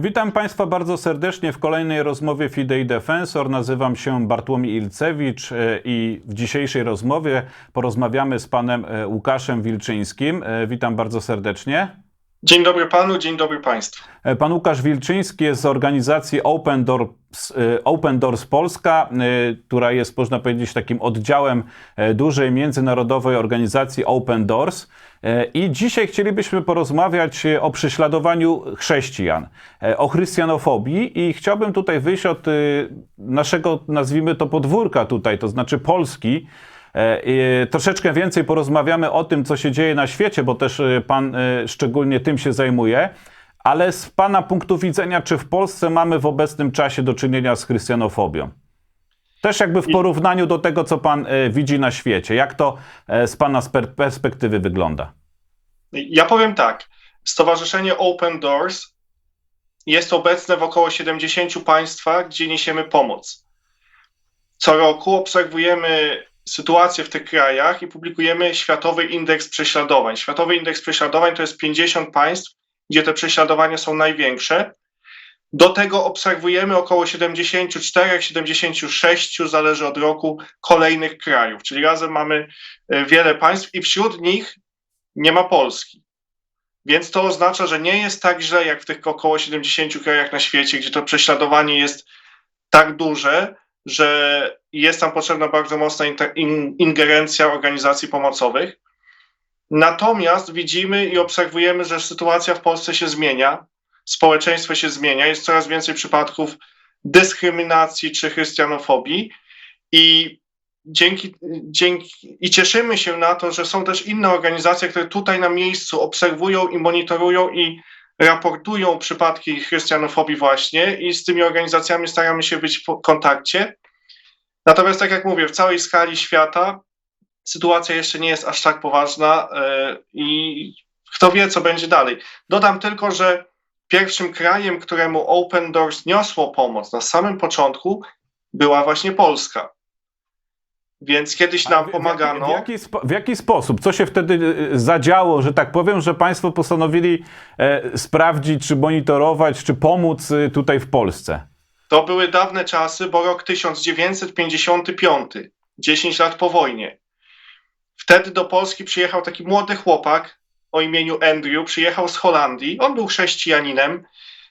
Witam Państwa bardzo serdecznie w kolejnej rozmowie Fidei Defensor. Nazywam się Bartłomiej Ilcewicz e, i w dzisiejszej rozmowie porozmawiamy z panem e, Łukaszem Wilczyńskim. E, Witam bardzo serdecznie. Dzień dobry panu, dzień dobry państwu. E, Pan Łukasz Wilczyński jest z organizacji Open Doors, e, Open Doors Polska, e, która jest, można powiedzieć, takim oddziałem dużej międzynarodowej organizacji Open Doors. I dzisiaj chcielibyśmy porozmawiać o prześladowaniu chrześcijan, o chrystianofobii i chciałbym tutaj wyjść od naszego, nazwijmy to podwórka tutaj, to znaczy Polski, Troszeczkę więcej porozmawiamy o tym, co się dzieje na świecie, bo też e, Pan e, szczególnie tym się zajmuje. Ale z Pana punktu widzenia, czy w Polsce mamy w obecnym czasie do czynienia z chrystianofobią? Też jakby w porównaniu do tego, co Pan e, widzi na świecie. Jak to e, z Pana perspektywy wygląda? Ja powiem tak. Stowarzyszenie Open Doors jest obecne w około 70 państwach, gdzie niesiemy pomoc. Co roku obserwujemy sytuację w tych krajach i publikujemy Światowy Indeks Prześladowań. Światowy Indeks Prześladowań to jest 50 państw, gdzie te prześladowania są największe. Do tego obserwujemy około 74-76, zależy od roku, kolejnych krajów. Czyli razem mamy e, wiele państw i wśród nich nie ma Polski. Więc to oznacza, że nie jest tak źle jak w tych około 70 krajach na świecie, gdzie to prześladowanie jest tak duże, że jest tam potrzebna bardzo mocna ingerencja organizacji pomocowych. Natomiast widzimy i obserwujemy, że sytuacja w Polsce się zmienia, społeczeństwo się zmienia, jest coraz więcej przypadków dyskryminacji czy chrystianofobii i dzięki, dzięki i cieszymy się na to, że są też inne organizacje, które tutaj na miejscu obserwują i monitorują i raportują przypadki chrystianofobii właśnie i z tymi organizacjami staramy się być w kontakcie. Natomiast tak jak mówię, w całej skali świata sytuacja jeszcze nie jest aż tak poważna yy, i kto wie, co będzie dalej. Dodam tylko, że pierwszym krajem, któremu Open Doors niosło pomoc na samym początku, była właśnie Polska. Więc kiedyś nam w- pomagano. W jaki, w jaki sposób? Co się wtedy e, zadziało, że tak powiem, że Państwo postanowili e, sprawdzić, czy monitorować, czy pomóc e, tutaj w Polsce? To były dawne czasy, bo rok 1955, 10 lat po wojnie. Wtedy do Polski przyjechał taki młody chłopak o imieniu Andrew, przyjechał z Holandii. On był chrześcijaninem.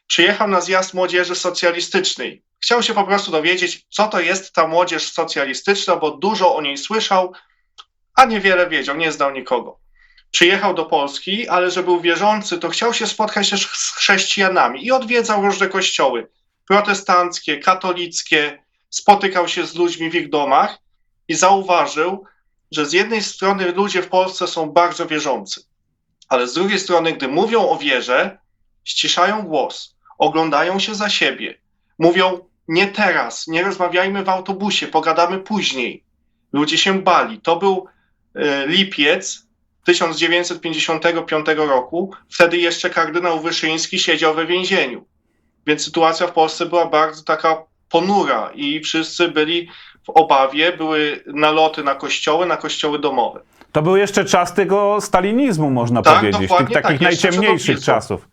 Przyjechał na zjazd młodzieży socjalistycznej. Chciał się po prostu dowiedzieć, co to jest ta młodzież socjalistyczna, bo dużo o niej słyszał, a niewiele wiedział, nie znał nikogo. Przyjechał do Polski, ale że był wierzący, to chciał się spotkać też z chrześcijanami i odwiedzał różne kościoły protestanckie, katolickie, spotykał się z ludźmi w ich domach i zauważył, że z jednej strony ludzie w Polsce są bardzo wierzący, ale z drugiej strony, gdy mówią o wierze, ściszają głos, oglądają się za siebie, mówią nie teraz, nie rozmawiajmy w autobusie, pogadamy później. Ludzie się bali. To był e, lipiec 1955 roku. Wtedy jeszcze kardynał Wyszyński siedział we więzieniu. Więc sytuacja w Polsce była bardzo taka ponura i wszyscy byli w obawie, były naloty na kościoły, na kościoły domowe. To był jeszcze czas tego stalinizmu, można Tak, powiedzieć, tych takich tak, najciemniejszych czasów.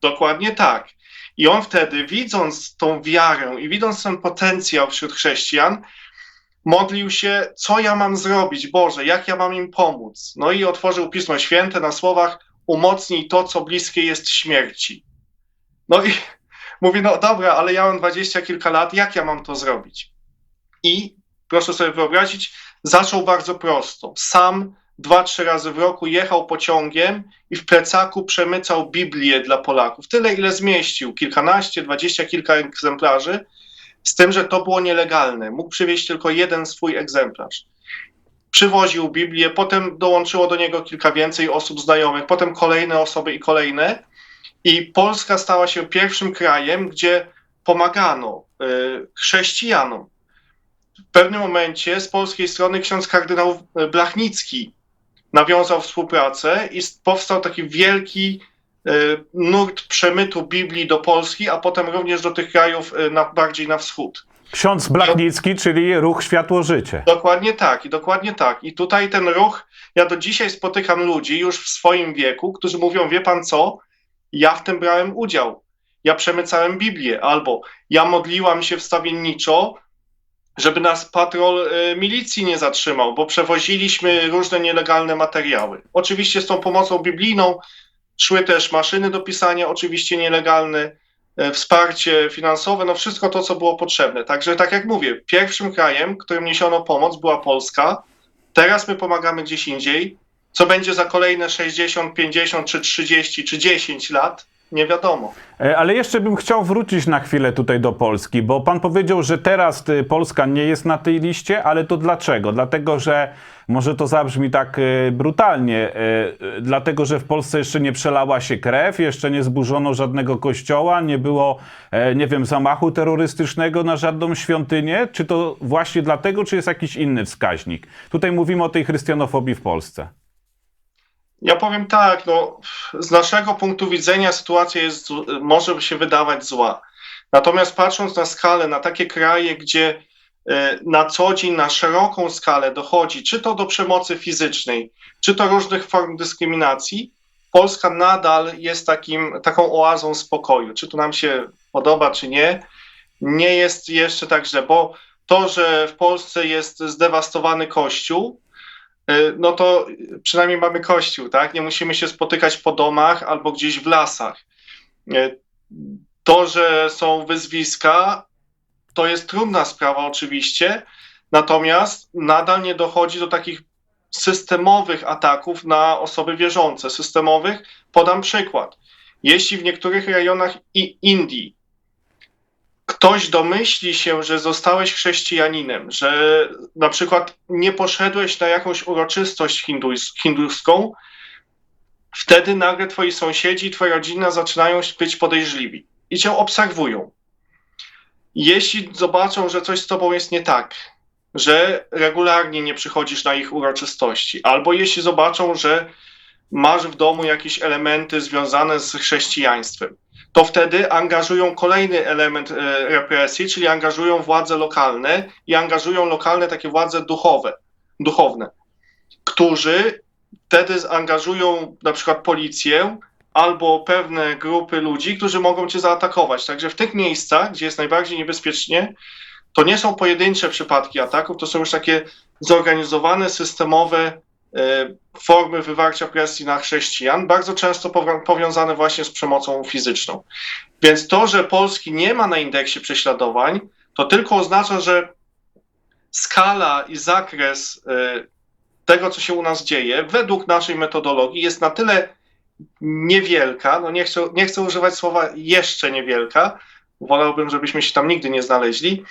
Dokładnie tak. I on wtedy, widząc tą wiarę i widząc ten potencjał wśród chrześcijan, modlił się, co ja mam zrobić, Boże, jak ja mam im pomóc. No i otworzył Pismo Święte na słowach, umocnij to, co bliskie jest śmierci. No i mówi, no dobra, ale ja mam dwadzieścia kilka lat, jak ja mam to zrobić? I proszę sobie wyobrazić, zaczął bardzo prosto. Sam dwa, trzy razy w roku jechał pociągiem i w plecaku przemycał Biblię dla Polaków. Tyle, ile zmieścił, kilkanaście, dwadzieścia kilka egzemplarzy, z tym, że to było nielegalne. Mógł przywieźć tylko jeden swój egzemplarz. Przywoził Biblię, potem dołączyło do niego kilka więcej osób znajomych, potem kolejne osoby i kolejne. I Polska stała się pierwszym krajem, gdzie pomagano y, chrześcijanom. W pewnym momencie z polskiej strony ksiądz kardynał y, Blachnicki nawiązał współpracę i powstał taki wielki y, nurt przemytu Biblii do Polski, a potem również do tych krajów y, na, bardziej na wschód. Ksiądz Blachnicki, czyli ruch Światło-Życie. Dokładnie tak, i dokładnie tak. I tutaj ten ruch, ja do dzisiaj spotykam ludzi już w swoim wieku, którzy mówią, wie pan co, ja w tym brałem udział. ja przemycałem Biblię, albo ja modliłam się wstawienniczo, żeby nas patrol y, milicji nie zatrzymał, bo przewoziliśmy różne nielegalne materiały. Oczywiście z tą pomocą biblijną szły też maszyny do pisania, oczywiście nielegalne, e, wsparcie finansowe, no wszystko to, co było potrzebne. Także tak jak mówię, pierwszym krajem, którym niesiono pomoc była Polska. Teraz my pomagamy gdzieś indziej. Co będzie za kolejne 60, 50, czy 30, czy 10 lat, nie wiadomo. E, Ale jeszcze bym chciał wrócić na chwilę tutaj do Polski, bo pan powiedział, że teraz y, Polska nie jest na tej liście, ale to dlaczego? Dlatego, że może to zabrzmi tak y, brutalnie, y, dlatego, że w Polsce jeszcze nie przelała się krew, jeszcze nie zburzono żadnego kościoła, nie było, e, nie wiem, zamachu terrorystycznego na żadną świątynię? Czy to właśnie dlatego, czy jest jakiś inny wskaźnik? Tutaj mówimy o tej chrystianofobii w Polsce. Ja powiem tak, no, z naszego punktu widzenia sytuacja jest, może się wydawać zła. Natomiast patrząc na skalę, na takie kraje, gdzie e, na co dzień, na szeroką skalę dochodzi, czy to do przemocy fizycznej, czy to różnych form dyskryminacji, Polska nadal jest takim, taką oazą spokoju. Czy to nam się podoba, czy nie, nie jest jeszcze tak źle, bo to, że w Polsce jest zdewastowany kościół, no to przynajmniej mamy kościół, tak? Nie musimy się spotykać po domach albo gdzieś w lasach. Y, To, że są wyzwiska, to jest trudna sprawa oczywiście, natomiast nadal nie dochodzi do takich systemowych ataków na osoby wierzące. Systemowych, podam przykład. Jeśli w niektórych rejonach I- Indii ktoś domyśli się, że zostałeś chrześcijaninem, że na przykład nie poszedłeś na jakąś uroczystość hinduską, wtedy nagle twoi sąsiedzi i twoja rodzina zaczynają być podejrzliwi i cię obserwują. Jeśli zobaczą, że coś z tobą jest nie tak, że regularnie nie przychodzisz na ich uroczystości, albo jeśli zobaczą, że masz w domu jakieś elementy związane z chrześcijaństwem, to wtedy angażują kolejny element e, represji, czyli angażują władze lokalne i angażują lokalne takie władze duchowe, duchowne, którzy wtedy zaangażują na przykład policję albo pewne grupy ludzi, którzy mogą cię zaatakować. Także w tych miejscach, gdzie jest najbardziej niebezpiecznie, to nie są pojedyncze przypadki ataków, to są już takie zorganizowane, systemowe formy wywarcia presji na chrześcijan, bardzo często powiązane właśnie z przemocą fizyczną. Więc to, że Polski nie ma na indeksie prześladowań, to tylko oznacza, że skala i zakres e, tego, co się u nas dzieje, według naszej metodologii jest na tyle niewielka, no nie chcę, nie chcę używać słowa jeszcze niewielka, wolałbym, żebyśmy się tam nigdy nie znaleźli,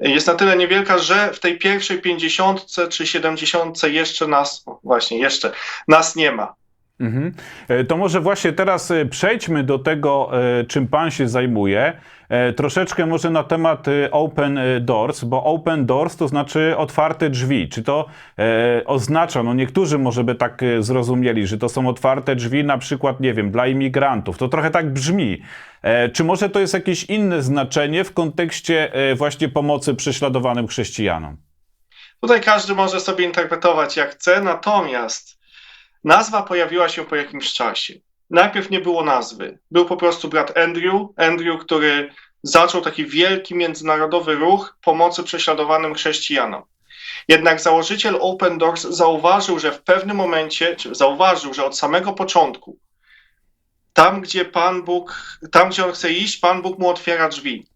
jest na tyle niewielka, że w tej pierwszej pięćdziesiątce czy siedemdziesiątce jeszcze nas, właśnie jeszcze, nas nie ma. Mhm. E, To może właśnie teraz e, przejdźmy do tego, e, czym pan się zajmuje. E, Troszeczkę może na temat e, Open Doors, bo Open Doors to znaczy otwarte drzwi. Czy to e, oznacza, no niektórzy może by tak e, zrozumieli, że to są otwarte drzwi na przykład, nie wiem, dla imigrantów. To trochę tak brzmi. E, Czy może to jest jakieś inne znaczenie w kontekście właśnie pomocy prześladowanym chrześcijanom? Tutaj każdy może sobie interpretować jak chce, natomiast nazwa pojawiła się po jakimś czasie. Najpierw nie było nazwy. Był po prostu brat Andrew, Andrew, który zaczął taki wielki międzynarodowy ruch pomocy prześladowanym chrześcijanom. Jednak założyciel Open Doors zauważył, że w pewnym momencie, zauważył, że od samego początku, tam gdzie Pan Bóg, tam gdzie on chce iść, Pan Bóg mu otwiera drzwi.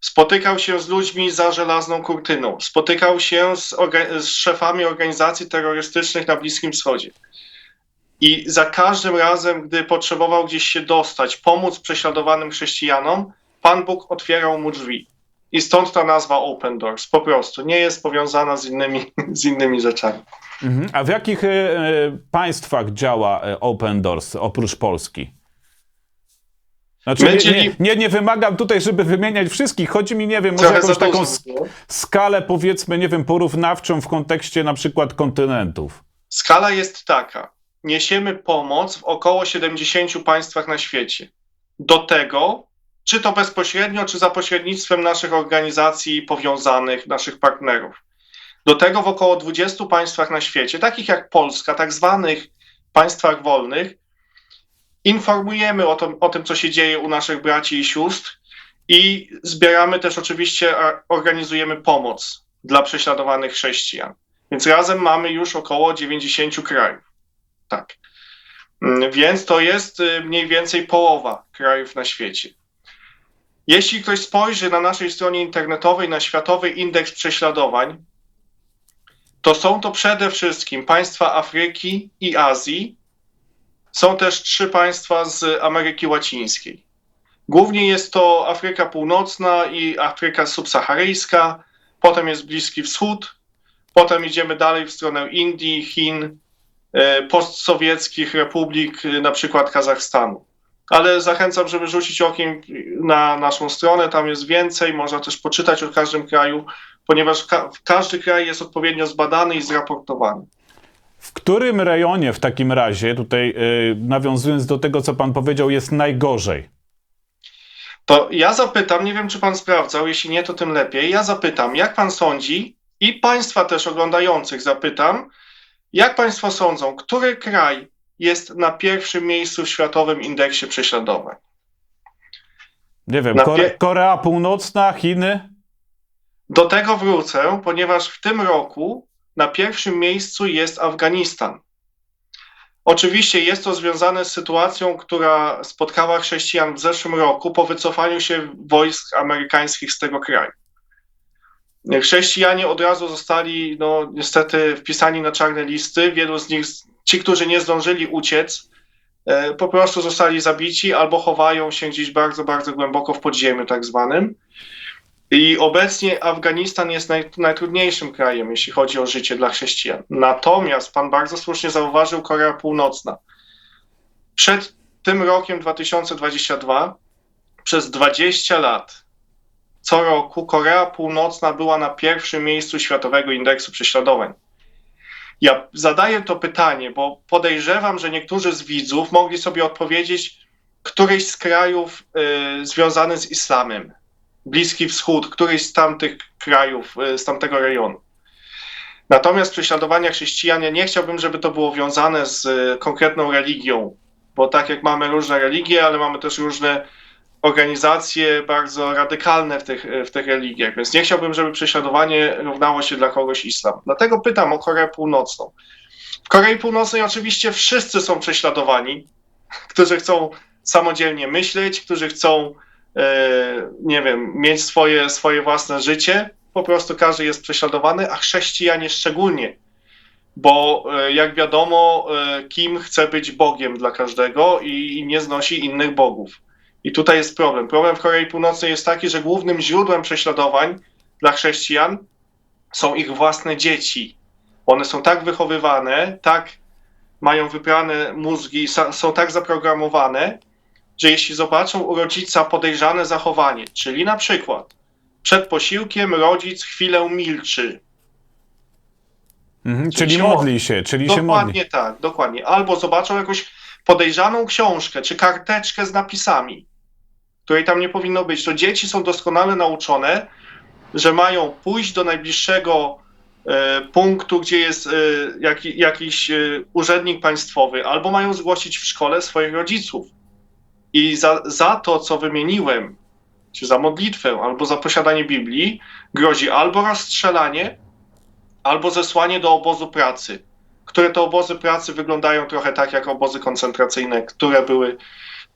Spotykał się z ludźmi za żelazną kurtyną, spotykał się z, z szefami organizacji terrorystycznych na Bliskim Wschodzie. I za każdym razem, gdy potrzebował gdzieś się dostać, pomóc prześladowanym chrześcijanom, Pan Bóg otwierał mu drzwi. I stąd ta nazwa Open Doors. Po prostu nie jest powiązana z innymi, z innymi rzeczami. Mhm. A w jakich e, państwach działa e, Open Doors oprócz Polski? Znaczy, nie, nie, nie, nie wymagam tutaj, żeby wymieniać wszystkich. Chodzi mi, nie wiem, może jakąś taką skalę, powiedzmy, nie wiem, porównawczą w kontekście na przykład kontynentów. Skala jest taka. Niesiemy pomoc w około 70 państwach na świecie. Do tego, czy to bezpośrednio, czy za pośrednictwem naszych organizacji powiązanych, naszych partnerów. Do tego w około 20 państwach na świecie, takich jak Polska, tak zwanych państwach wolnych, informujemy o, to, o tym, co się dzieje u naszych braci i sióstr i zbieramy też oczywiście, organizujemy pomoc dla prześladowanych chrześcijan. Więc razem mamy już około 90 krajów. Tak. Mm, Więc to jest y, mniej więcej połowa krajów na świecie. Jeśli ktoś spojrzy na naszej stronie internetowej na Światowy Indeks Prześladowań, to są to przede wszystkim państwa Afryki i Azji. Są też trzy państwa z Ameryki Łacińskiej. Głównie jest to Afryka Północna i Afryka Subsaharyjska, potem jest Bliski Wschód, potem idziemy dalej w stronę Indii, Chin, postsowieckich republik, e, na przykład Kazachstanu. Ale zachęcam, żeby rzucić okiem na naszą stronę, tam jest więcej, można też poczytać o każdym kraju, ponieważ ka- każdy kraj jest odpowiednio zbadany i zraportowany. W którym rejonie w takim razie, tutaj y, nawiązując do tego, co pan powiedział, jest najgorzej? To ja zapytam, nie wiem czy pan sprawdzał, jeśli nie, to tym lepiej. Ja zapytam, jak pan sądzi i państwa też oglądających zapytam, jak państwo sądzą, który kraj jest na pierwszym miejscu w światowym indeksie prześladowań? Nie wiem, Kore Korea Północna, Chiny? Do tego wrócę, ponieważ w tym roku na pierwszym miejscu jest Afganistan. Oczywiście jest to związane z sytuacją, która spotkała chrześcijan w zeszłym roku po wycofaniu się wojsk amerykańskich z tego kraju. Chrześcijanie od razu zostali, no niestety, wpisani na czarne listy. Wielu z nich, ci, którzy nie zdążyli uciec, e, po prostu zostali zabici albo chowają się gdzieś bardzo, bardzo głęboko w podziemiu, tak zwanym. I obecnie Afganistan jest naj, najtrudniejszym krajem, jeśli chodzi o życie dla chrześcijan. Natomiast pan bardzo słusznie zauważył Korea Północna. Przed tym rokiem 2022 przez 20 lat co roku Korea Północna była na pierwszym miejscu Światowego Indeksu Prześladowań. Ja zadaję to pytanie, bo podejrzewam, że niektórzy z widzów mogli sobie odpowiedzieć, któryś z krajów y, związany z islamem, Bliski Wschód, któryś z tamtych krajów, y, z tamtego rejonu. Natomiast prześladowania chrześcijan, ja nie chciałbym, żeby to było wiązane z y, konkretną religią, bo tak jak mamy różne religie, ale mamy też różne organizacje bardzo radykalne w tych, w tych religiach, więc nie chciałbym, żeby prześladowanie równało się dla kogoś islam. Dlatego pytam o Koreę Północną. W Korei Północnej oczywiście wszyscy są prześladowani, którzy chcą samodzielnie myśleć, którzy chcą, e, nie wiem, mieć swoje, swoje własne życie. Po prostu każdy jest prześladowany, a chrześcijanie szczególnie. Bo e, jak wiadomo, e, Kim chce być Bogiem dla każdego i, i nie znosi innych bogów. I tutaj jest problem. Problem w Korei Północnej jest taki, że głównym źródłem prześladowań dla chrześcijan są ich własne dzieci. One są tak wychowywane, tak mają wybrane mózgi, są tak zaprogramowane, że jeśli zobaczą u rodzica podejrzane zachowanie, czyli na przykład przed posiłkiem rodzic chwilę milczy, Mhm, Czyli czyli modli się, czyli się modli. Dokładnie tak, dokładnie. Albo zobaczą jakąś podejrzaną książkę czy karteczkę z napisami, której tam nie powinno być. To dzieci są doskonale nauczone, że mają pójść do najbliższego e, punktu, gdzie jest e, jaki, jakiś e, urzędnik państwowy, albo mają zgłosić w szkole swoich rodziców. I za, za to, co wymieniłem, czy za modlitwę, albo za posiadanie Biblii, grozi albo rozstrzelanie, albo zesłanie do obozu pracy, które to obozy pracy wyglądają trochę tak jak obozy koncentracyjne, które były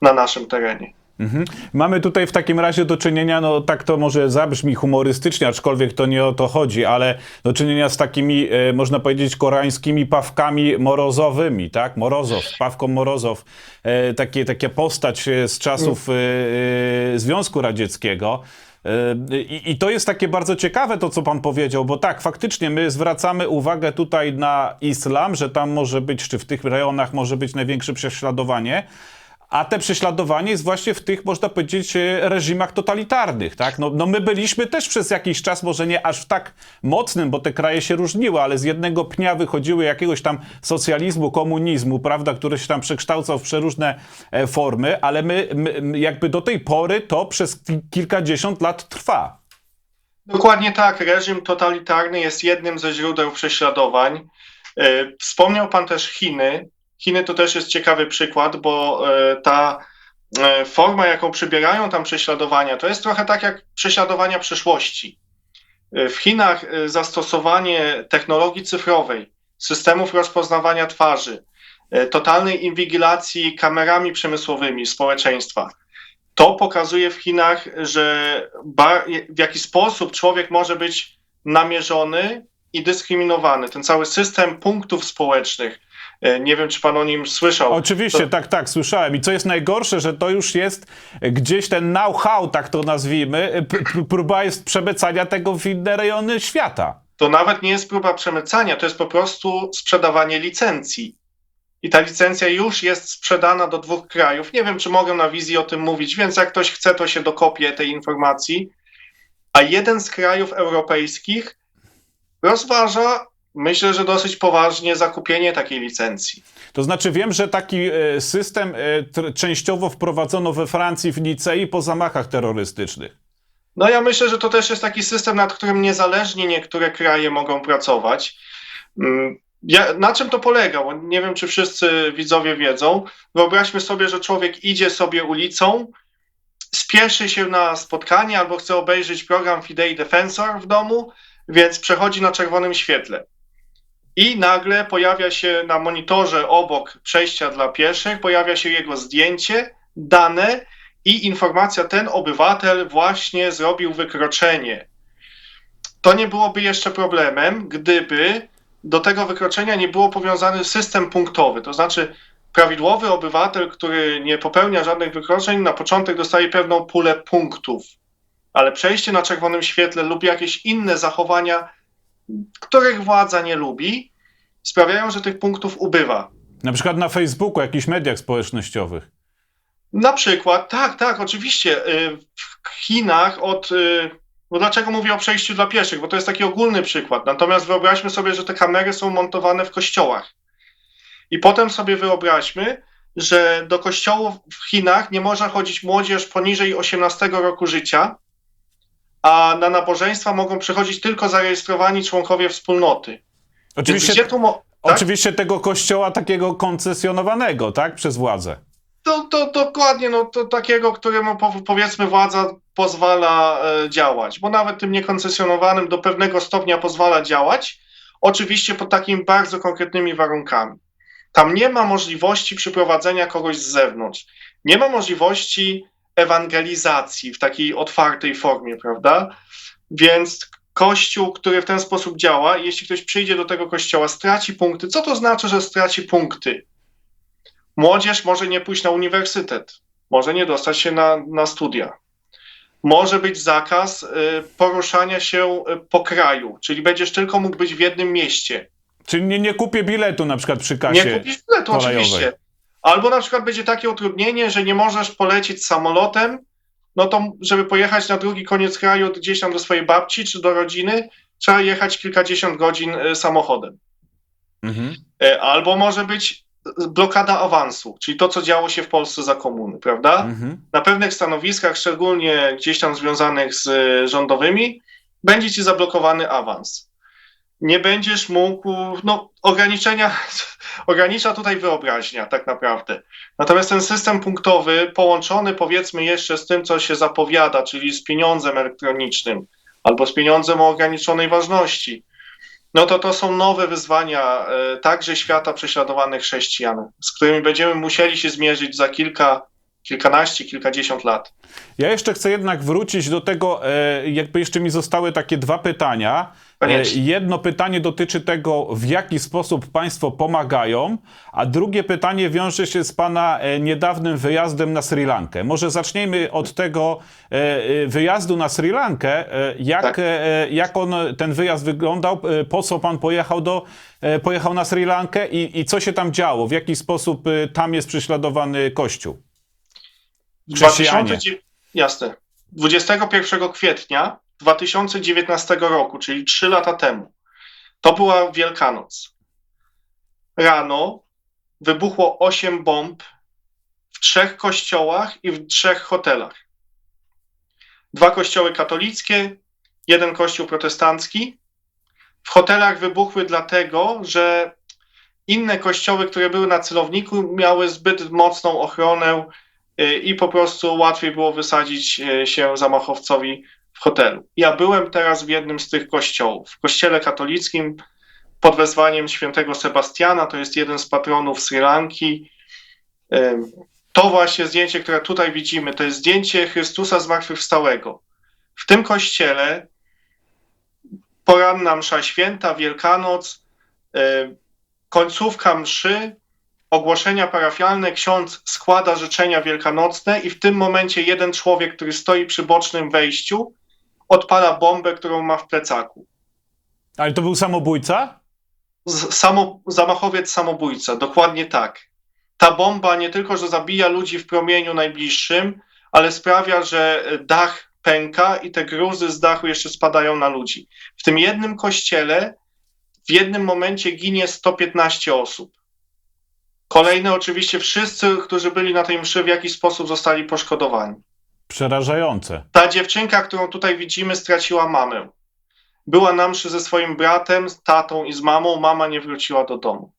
na naszym terenie. Mhm. Mamy tutaj w takim razie do czynienia, no tak to może zabrzmi humorystycznie, aczkolwiek to nie o to chodzi, ale do czynienia z takimi, e, można powiedzieć, koreańskimi pawkami morozowymi, tak? Morozow, pawką Morozow, e, takie, postać e, z czasów e, e, Związku Radzieckiego. E, I, I to jest takie bardzo ciekawe to, co pan powiedział, bo tak, faktycznie my zwracamy uwagę tutaj na islam, że tam może być, czy w tych rejonach może być największe prześladowanie, a te prześladowanie jest właśnie w tych, można powiedzieć, e, reżimach totalitarnych, tak? No, no my byliśmy też przez jakiś czas, może nie aż w tak mocnym, bo te kraje się różniły, ale z jednego pnia wychodziły jakiegoś tam socjalizmu, komunizmu, prawda, który się tam przekształcał w przeróżne e, formy, ale my, my jakby do tej pory to przez ki- kilkadziesiąt lat trwa. Dokładnie tak. Reżim totalitarny jest jednym ze źródeł prześladowań. E, Wspomniał Pan też Chiny. Chiny to też jest ciekawy przykład, bo e, ta e, forma, jaką przybierają tam prześladowania, to jest trochę tak jak prześladowania przeszłości. E, W Chinach zastosowanie technologii cyfrowej, systemów rozpoznawania twarzy, totalnej inwigilacji kamerami przemysłowymi społeczeństwa, to pokazuje w Chinach, że w jaki sposób człowiek może być namierzony i dyskryminowany. Ten cały system punktów społecznych, nie wiem, czy pan o nim słyszał. Oczywiście, To- tak, tak, słyszałem. I co jest najgorsze, że to już jest gdzieś ten know-how, tak to nazwijmy, p- próba jest przemycania tego w inne rejony świata. To nawet nie jest próba przemycania, to jest po prostu sprzedawanie licencji. I ta licencja już jest sprzedana do dwóch krajów. Nie wiem, czy mogę na wizji o tym mówić, więc jak ktoś chce, to się dokopie tej informacji. A jeden z krajów europejskich rozważa, myślę, że dosyć poważnie, zakupienie takiej licencji. To znaczy wiem, że taki e, system e, częściowo wprowadzono we Francji w Nicei po zamachach terrorystycznych. No ja myślę, że to też jest taki system, nad którym niezależnie niektóre kraje mogą pracować. Mm, Ja, na czym to polega? Bo nie wiem, czy wszyscy widzowie wiedzą. Wyobraźmy sobie, że człowiek idzie sobie ulicą, spieszy się na spotkanie albo chce obejrzeć program Fidei Defensor w domu, więc przechodzi na czerwonym świetle. I nagle pojawia się na monitorze obok przejścia dla pieszych, pojawia się jego zdjęcie, dane i informacja, ten obywatel właśnie zrobił wykroczenie. To nie byłoby jeszcze problemem, gdyby do tego wykroczenia nie było powiązany system punktowy. To znaczy, prawidłowy obywatel, który nie popełnia żadnych wykroczeń, na początek dostaje pewną pulę punktów, ale przejście na czerwonym świetle lub jakieś inne zachowania, których władza nie lubi, sprawiają, że tych punktów ubywa. Na przykład na Facebooku, jakichś mediach społecznościowych. Na przykład, tak, tak, oczywiście. y, W Chinach od. y, Bo dlaczego mówię o przejściu dla pieszych? Bo to jest taki ogólny przykład. Natomiast wyobraźmy sobie, że te kamery są montowane w kościołach. I potem sobie wyobraźmy, że do kościołów w Chinach nie może chodzić młodzież poniżej 18 roku życia, a na nabożeństwa mogą przychodzić tylko zarejestrowani członkowie wspólnoty. Oczywiście, gdzie tu mo- tak? oczywiście tego kościoła takiego koncesjonowanego, tak, przez władzę. To, to dokładnie, no to takiego, któremu po- powiedzmy władza pozwala e, działać, bo nawet tym niekoncesjonowanym do pewnego stopnia pozwala działać, oczywiście pod takimi bardzo konkretnymi warunkami. Tam nie ma możliwości przyprowadzenia kogoś z zewnątrz, nie ma możliwości ewangelizacji w takiej otwartej formie, prawda? Więc kościół, który w ten sposób działa, jeśli ktoś przyjdzie do tego kościoła, straci punkty. Co to znaczy, że straci punkty? Młodzież może nie pójść na uniwersytet, może nie dostać się na, na studia. Może być zakaz y, poruszania się y, po kraju, czyli będziesz tylko mógł być w jednym mieście. Czyli nie, nie kupię biletu na przykład przy kasie. Nie kupisz biletu, kolejowej. oczywiście. Albo na przykład będzie takie utrudnienie, że nie możesz polecieć samolotem, no to żeby pojechać na drugi koniec kraju gdzieś tam do swojej babci czy do rodziny, trzeba jechać kilkadziesiąt godzin y, samochodem. Mhm. E, Albo może być blokada awansu, czyli to, co działo się w Polsce za komuny, prawda? Mhm. Na pewnych stanowiskach, szczególnie gdzieś tam związanych z e, rządowymi, będzie ci zablokowany awans. Nie będziesz mógł, no ograniczenia, ogranicza tutaj wyobraźnia tak naprawdę. Natomiast ten system punktowy, połączony powiedzmy jeszcze z tym, co się zapowiada, czyli z pieniądzem elektronicznym albo z pieniądzem o ograniczonej ważności, no to to są nowe wyzwania e, także świata prześladowanych chrześcijan, z którymi będziemy musieli się zmierzyć za kilka, kilkanaście, kilkadziesiąt lat. Ja jeszcze chcę jednak wrócić do tego, e, jakby jeszcze mi zostały takie dwa pytania. E, Koniecznie. Jedno pytanie dotyczy tego, w jaki sposób państwo pomagają, a drugie pytanie wiąże się z pana e, niedawnym wyjazdem na Sri Lankę. Może zacznijmy od tego e, wyjazdu na Sri Lankę. Jak, Tak. jak on, ten wyjazd wyglądał? Po co pan pojechał, do, pojechał na Sri Lankę i, i co się tam działo? W jaki sposób tam jest prześladowany Kościół? Chrześcijanie. 2009 Jasne. 21 kwietnia 2019 roku, czyli trzy lata temu, to była Wielkanoc. Rano wybuchło osiem bomb w trzech kościołach i w trzech hotelach. Dwa kościoły katolickie, jeden kościół protestancki. W hotelach wybuchły dlatego, że inne kościoły, które były na celowniku, miały zbyt mocną ochronę y, i po prostu łatwiej było wysadzić y, się zamachowcowi w hotelu. Ja byłem teraz w jednym z tych kościołów, w kościele katolickim pod wezwaniem świętego Sebastiana, to jest jeden z patronów Sri Lanki. To właśnie zdjęcie, które tutaj widzimy, to jest zdjęcie Chrystusa zmartwychwstałego. W tym kościele poranna msza święta, Wielkanoc, końcówka mszy, ogłoszenia parafialne, ksiądz składa życzenia wielkanocne i w tym momencie jeden człowiek, który stoi przy bocznym wejściu, odpala bombę, którą ma w plecaku. Ale to był samobójca? Samo, zamachowiec samobójca, dokładnie tak. Ta bomba nie tylko, że zabija ludzi w promieniu najbliższym, ale sprawia, że dach pęka i te gruzy z dachu jeszcze spadają na ludzi. W tym jednym kościele w jednym momencie ginie 115 osób. Kolejne oczywiście wszyscy, którzy byli na tej mszy w jakiś sposób zostali poszkodowani. Przerażające. Ta dziewczynka, którą tutaj widzimy, straciła mamę. Była na mszy ze swoim bratem, z tatą i z mamą. Mama nie wróciła do domu.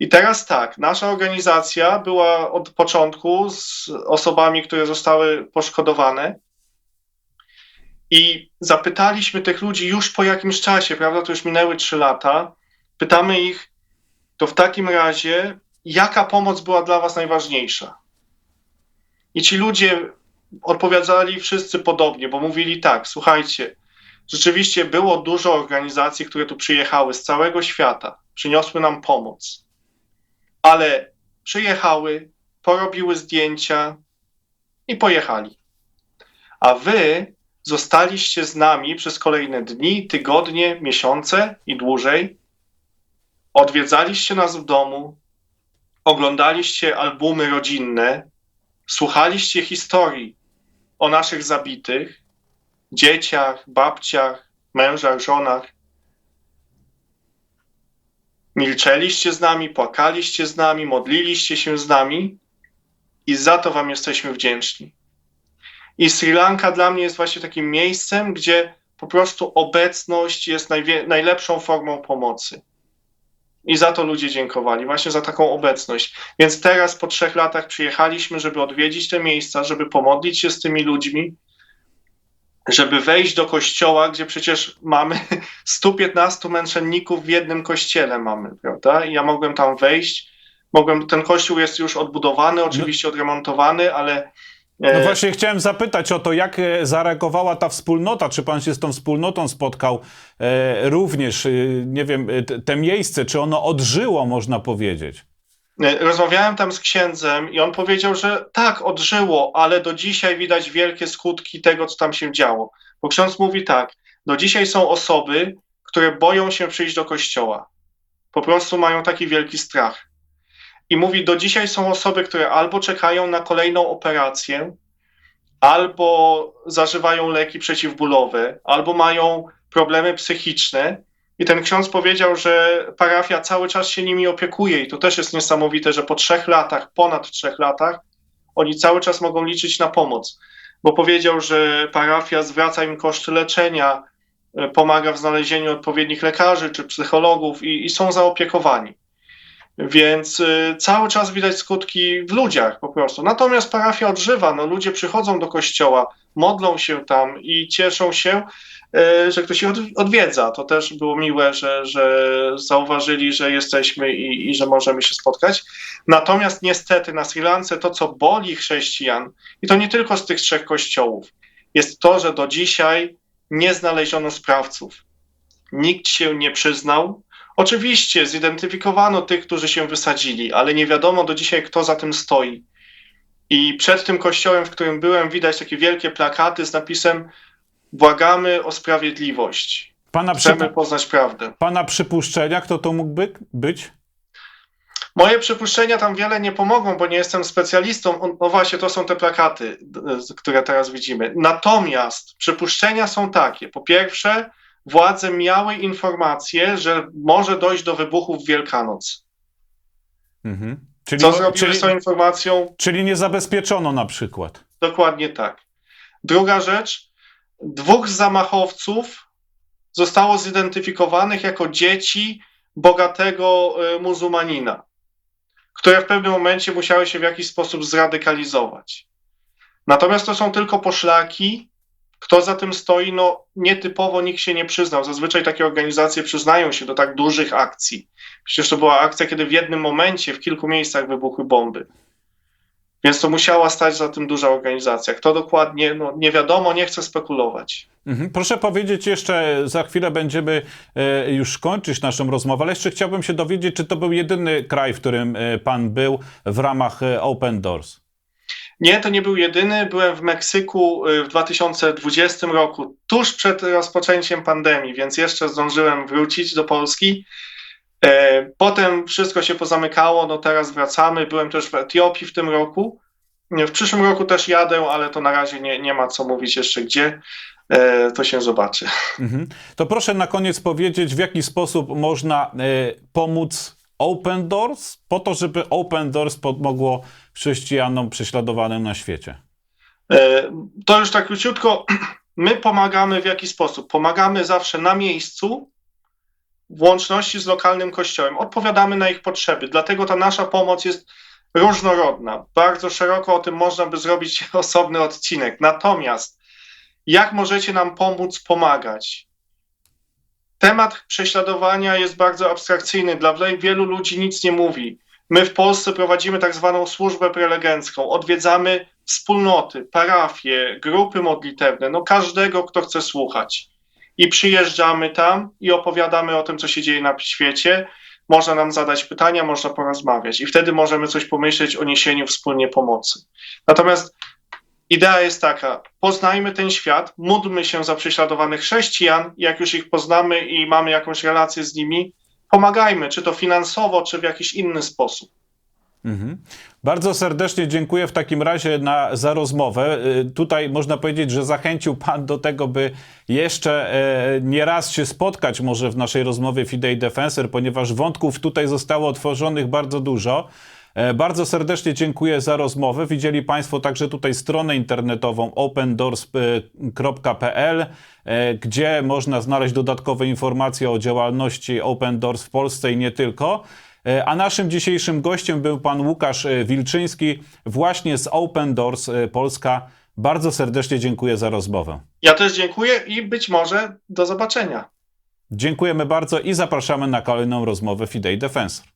I teraz tak, nasza organizacja była od początku z osobami, które zostały poszkodowane. I zapytaliśmy tych ludzi już po jakimś czasie, prawda? To już minęły trzy lata. Pytamy ich, to w takim razie, jaka pomoc była dla Was najważniejsza? I ci ludzie odpowiadali wszyscy podobnie, bo mówili tak: słuchajcie, rzeczywiście było dużo organizacji, które tu przyjechały z całego świata, przyniosły nam pomoc, ale przyjechały, porobiły zdjęcia i pojechali. A wy zostaliście z nami przez kolejne dni, tygodnie, miesiące i dłużej. Odwiedzaliście nas w domu, oglądaliście albumy rodzinne, słuchaliście historii o naszych zabitych, dzieciach, babciach, mężach, żonach. Milczeliście z nami, płakaliście z nami, modliliście się z nami i za to Wam jesteśmy wdzięczni. I Sri Lanka dla mnie jest właśnie takim miejscem, gdzie po prostu obecność jest najlepszą formą pomocy. I za to ludzie dziękowali, właśnie za taką obecność. Więc teraz po trzech latach przyjechaliśmy, żeby odwiedzić te miejsca, żeby pomodlić się z tymi ludźmi, żeby wejść do kościoła, gdzie przecież mamy 115 męczenników w jednym kościele mamy, prawda? I ja mogłem tam wejść. Mogłem, ten kościół jest już odbudowany, oczywiście odremontowany, ale No e, właśnie chciałem zapytać o to, jak e, zareagowała ta wspólnota. Czy pan się z tą wspólnotą spotkał e, również, nie wiem, te, miejsce, czy ono odżyło, można powiedzieć? Rozmawiałem tam z księdzem i on powiedział, że tak, odżyło, ale do dzisiaj widać wielkie skutki tego, co tam się działo. Bo ksiądz mówi tak, do dzisiaj są osoby, które boją się przyjść do kościoła. Po prostu mają taki wielki strach. I mówi, do dzisiaj są osoby, które albo czekają na kolejną operację, albo zażywają leki przeciwbólowe, albo mają problemy psychiczne. I ten ksiądz powiedział, że parafia cały czas się nimi opiekuje, i to też jest niesamowite, że po trzech latach, ponad trzech latach, oni cały czas mogą liczyć na pomoc. Bo powiedział, że parafia zwraca im koszty leczenia, pomaga w znalezieniu odpowiednich lekarzy czy psychologów i, i są zaopiekowani. Więc y, cały czas widać skutki w ludziach po prostu. Natomiast parafia odżywa, no ludzie przychodzą do kościoła, modlą się tam i cieszą się, y, że ktoś ich od- odwiedza. To też było miłe, że, że zauważyli, że jesteśmy i, i że możemy się spotkać. Natomiast niestety na Sri Lance to, co boli chrześcijan, i to nie tylko z tych trzech kościołów, jest to, że do dzisiaj nie znaleziono sprawców. Nikt się nie przyznał, Oczywiście zidentyfikowano tych, którzy się wysadzili, ale nie wiadomo do dzisiaj, kto za tym stoi. I przed tym kościołem, w którym byłem, widać takie wielkie plakaty z napisem Błagamy o sprawiedliwość. Pana, Chcemy poznać prawdę. pana przypuszczenia, kto to mógł by- być? Moje przypuszczenia tam wiele nie pomogą, bo nie jestem specjalistą. No właśnie, to są te plakaty, które teraz widzimy. Natomiast przypuszczenia są takie. Po pierwsze, władze miały informację, że może dojść do wybuchów w Wielkanoc. Mhm. Czyli, Co zrobiły czyli, z tą informacją? czyli nie zabezpieczono na przykład. Dokładnie tak. Druga rzecz, dwóch zamachowców zostało zidentyfikowanych jako dzieci bogatego y, muzułmanina, które w pewnym momencie musiały się w jakiś sposób zradykalizować. Natomiast to są tylko poszlaki. Kto za tym stoi? No, nietypowo nikt się nie przyznał. Zazwyczaj takie organizacje przyznają się do tak dużych akcji. Przecież to była akcja, kiedy w jednym momencie w kilku miejscach wybuchły bomby. Więc to musiała stać za tym duża organizacja. Kto dokładnie, no nie wiadomo, nie chcę spekulować. Mhm. Proszę powiedzieć jeszcze, za chwilę będziemy e, już kończyć naszą rozmowę, ale jeszcze chciałbym się dowiedzieć, czy to był jedyny kraj, w którym e, pan był w ramach e, Open Doors? Nie, to nie był jedyny. Byłem w Meksyku y, w 2020 roku, tuż przed rozpoczęciem pandemii, więc jeszcze zdążyłem wrócić do Polski. E, Potem wszystko się pozamykało, no teraz wracamy. Byłem też w Etiopii w tym roku. W przyszłym roku też jadę, ale to na razie nie, nie ma co mówić jeszcze gdzie. E, To się zobaczy. Mhm. To proszę na koniec powiedzieć, w jaki sposób można e, pomóc Open Doors, po to, żeby Open Doors pomogło chrześcijanom prześladowanym na świecie. E, To już tak króciutko. My pomagamy w jaki sposób? Pomagamy zawsze na miejscu, w łączności z lokalnym kościołem. Odpowiadamy na ich potrzeby, dlatego ta nasza pomoc jest różnorodna. Bardzo szeroko o tym można by zrobić osobny odcinek. Natomiast jak możecie nam pomóc pomagać? Temat prześladowania jest bardzo abstrakcyjny, dla wielu ludzi nic nie mówi. My w Polsce prowadzimy tak zwaną służbę prelegencką. Odwiedzamy wspólnoty, parafie, grupy modlitewne, no każdego, kto chce słuchać. I przyjeżdżamy tam i opowiadamy o tym, co się dzieje na świecie. Można nam zadać pytania, można porozmawiać i wtedy możemy coś pomyśleć o niesieniu wspólnie pomocy. Natomiast idea jest taka: poznajmy ten świat, módlmy się za prześladowanych chrześcijan. Jak już ich poznamy i mamy jakąś relację z nimi, pomagajmy, czy to finansowo, czy w jakiś inny sposób. Mhm. Bardzo serdecznie dziękuję w takim razie na, za rozmowę. Y, Tutaj można powiedzieć, że zachęcił Pan do tego, by jeszcze e, nie raz się spotkać może w naszej rozmowie Fidei Defensor, ponieważ wątków tutaj zostało otworzonych bardzo dużo. E, Bardzo serdecznie dziękuję za rozmowę. Widzieli Państwo także tutaj stronę internetową opendoors.pl, e, gdzie można znaleźć dodatkowe informacje o działalności Open Doors w Polsce i nie tylko. E, A naszym dzisiejszym gościem był pan Łukasz e, Wilczyński, właśnie z Open Doors e, Polska. Bardzo serdecznie dziękuję za rozmowę. Ja też dziękuję i być może do zobaczenia. Dziękujemy bardzo i zapraszamy na kolejną rozmowę Fidei Defensor.